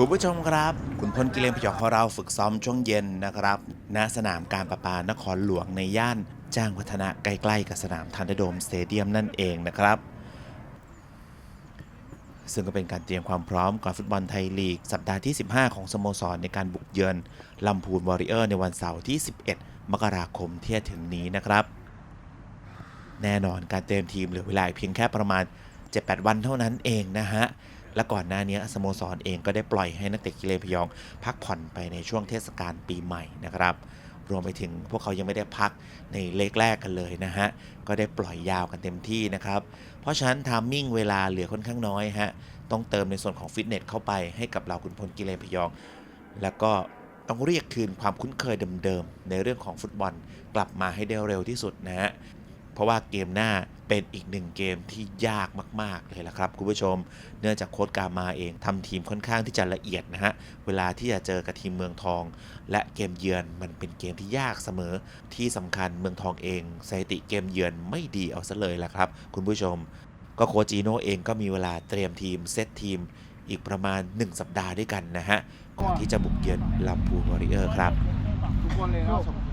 คุณผู้ชมครับคุณพลกิเลนพยองของเราฝึกซ้อมช่วงเย็นนะครับณสนามการประปานครหลวงในย่านจ้างวัฒนะใกล้ๆกับสนามทันเดโดมสเตเดียมนั่นเองนะครับ ซึ่งก็เป็นการเตรียมความพร้อมก่อนฟุตบอลไทยลีก สัปดาห์ที่ 15 ของสโมสรในการบุกเยือนลำพูนวอริเออร์ในวันเสาร์ที่ 11 มกราคมที่จะถึงนี้นะครับ แน่นอนการเตรียมทีมเหลือเวลาเพียงแค่ประมาณ 7-8 วันเท่านั้นเองนะฮะ และก่อนหน้านี้สโมสรเองก็ได้ปล่อยให้นักเตะกิเลนพยองพักผ่อนไปในช่วงเทศกาลปีใหม่นะครับรวมไปถึงพวกเขายังไม่ได้พักในเลกแรกกันเลยนะฮะ ก็ได้ปล่อยยาวกันเต็มที่นะครับ เพราะฉะนั้นทามมิ่งเวลาเหลือค่อนข้างน้อยฮะ ต้องเติมในส่วนของฟิตเนสเข้าไปให้กับเราคุณพลกิเลนพยอง แล้วก็ต้องเรียกคืนความคุ้นเคยเดิมๆ ในเรื่องของฟุตบอลกลับมาให้ได้เร็วที่สุดนะฮะ เพราะว่าเกมหน้าเป็นอีกหนึ่งเกมที่ยากมาก ๆ เลยละครับ คุณผู้ชม เนื่องจากโค้ชกามาเองทำทีมค่อนข้างที่จะละเอียดนะฮะ เวลาที่จะเจอกับทีมเมืองทอง และเกมเยือนมันเป็นเกมที่ยากเสมอ ที่สำคัญเมืองทองเองสถิติเกมเยือนไม่ดีเอาซะเลยละครับ คุณผู้ชม ก็โคจีโน่เองก็มีเวลาเตรียมทีมเซตทีมอีกประมาณ 1 สัปดาห์ด้วยกันนะฮะ ก่อนที่จะบุกเยือนลำพูนวอริเออร์ครับ ทุกคนเลยนะ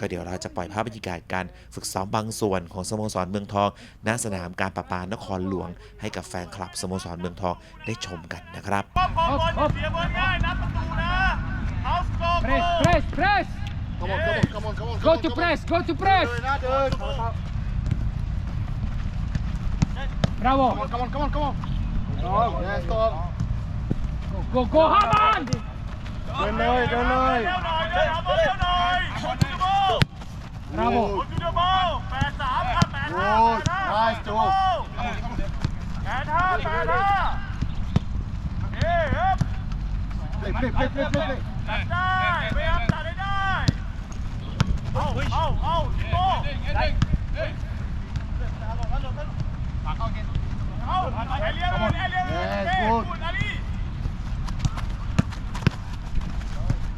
ก็เดี๋ยวเราจะปล่อยภาพบรรยากาศการฝึกซ้อมบางส่วนของสโมสรเมืองทองณสนามการประปานครหลวง ให้กับแฟนคลับสโมสรเมืองทองได้ชมกันนะครับพอบอลเสียบอลง่ายนับประตูนะเฮาส์โกโก้ Press, press, press. ขมอนขมอนขมอนขมอน Go to press, go to เดิ press. นนะเดิน Bravo. ขมอนขมอนขมอนขมอนแย่ตอง Go, go, Haman. เดินเลยเดินเลยเร็วหน่อยเร็วเอาบอล Bravo. คุณยูโดโบแปดสามครับแปดห้า Good. แปด Nice ห้า job. แปดห้าแปดห้าเอ๊ะครับ Play, play, play, play, play, play. จัดได้พยายามจัดให้ได้เอาเอาเอาสิงโตเอาเอเลียนเอเลียนเอเลียนคุณอาลี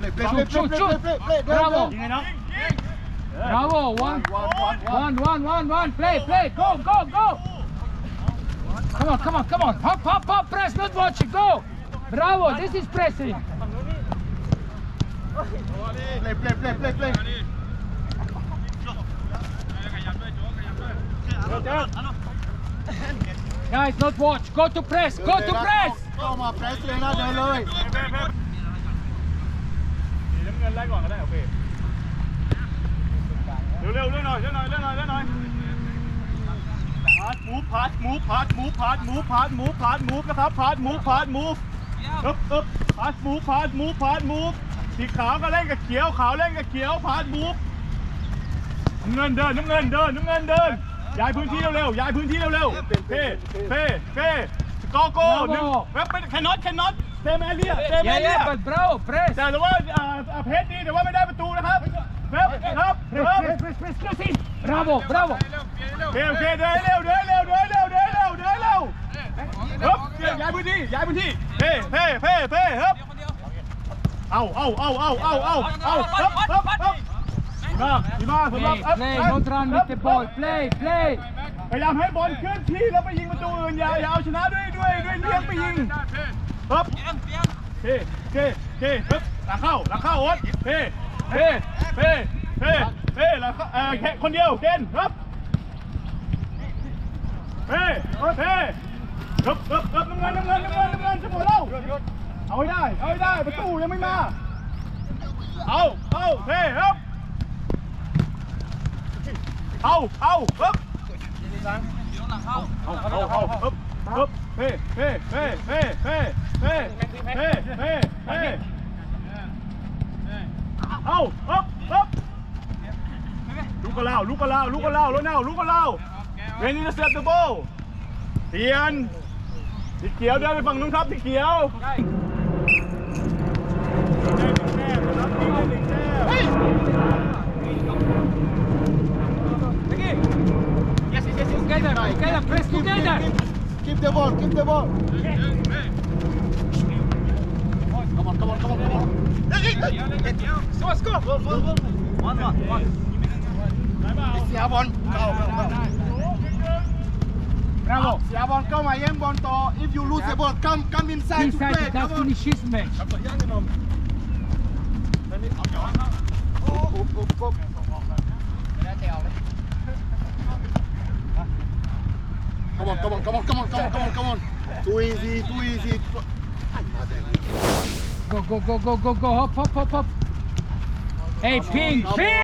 Play, play, play, play, play, play, play, play. Bravo. ยิงไงน้อง ยิง Go, play, play, go, go, go. Come on, come on, come on. Hop, hop, hop, press, not watch it, go. Bravo, this is pressing. Play, play, play, play, play. Guys, not watch. Go to press. Go to press. Come on, press, Lena, don't worry. เดี๋ยวน้ำเงินไล่ก่อนก็ได้โอเค เร็วเร็วเร็วหน่อยเร็วหน่อยเร็วหน่อยเร็วหน่อยพาดมูฟพาดมูฟพาดมูฟพาดมูฟพาดมูฟพาดมูฟนะครับพาดมูฟพาดมูฟอึ๊บอึ๊บพาดมูฟพาดมูฟพาดมูฟสีขาวก็เล่นกับเขียวขาวเล่นกับเขียวพาดมูฟน้ำเงินเดินน้ำเงินเดินน้ำเงินเดินย้ายพื้นที่เร็วๆย้ายพื้นที่เร็วๆเฟ่เฟ่เฟ่โกโก้หนึ่งแป๊บเป็นแคนนอตแคนนอต เซมแอเรียเซมแอ Yeah, เรีย yeah, but bravo. Press. แต่ว่าอ่าอ่าเพชรดีแต่ว่าไม่ได้ประตูนะครับครับครับครับ Press, press, press, press. Press in. Bravo, bravo. โอเคโอเคเดินเร็วเดินเร็วเดินเร็วเดินเร็วเดินเร็วครับย้ายพื้นที่ย้ายพื้นที่เพ่เพ่เพ่เพ่ครับเอาเอาเอาเอาเอาเอาเอาครับครับครับดีมากดีมากสำหรับ Play, play. Not run with the ball. Play, play. พยายามให้บอลเคลื่อนที่แล้วไปยิงประตูอื่นอย่าอย่าเอาชนะด้วยด้วยด้วยเลี้ยงไปยิงครับ เพ่เพ่เพ่ครับหลังเข้าหลังเข้าโอ๊ตเพ่เพ่เพ่เพ่เพ่หลังเข้าเอ่อแค่คนเดียวเกณฑ์ครับเฮ้ยเฮ้ยฮึบฮึบฮึบน้ำเงินน้ำเงินน้ำเงินน้ำเงินจะหมดแล้วเอาให้ได้เอาให้ได้ประตูยังไม่มาเอาเอาเฮ้ยฮึบเอาเอาฮึบเอาเอาเอาฮึบฮึบเฮ้เฮ้เฮ้เฮ้เฮ้ เฮ้เฮ้เฮ้เฮ้เอาฮึบฮึบลูกกระลาวลูกกระลาวลูกกระลาวแล้วเน่าลูกกระลาวเวนอินเตอร์เซปต์โบเตียนสีเขียวเดินไปฝั่งนู้นครับสีเขียวเฮ้ย Yes, yes, yes. Together, together. Press together. keep the ball keep the ball Come. If you lose yeah. the ball, come, come inside inside to play. Come on. Finish his match. Come on, come on, come on, come on, come on, come on, come on. Too easy, too easy. Go, go, go, go, go, go. Hop, hop, hop, hop. Hey, ping, ping!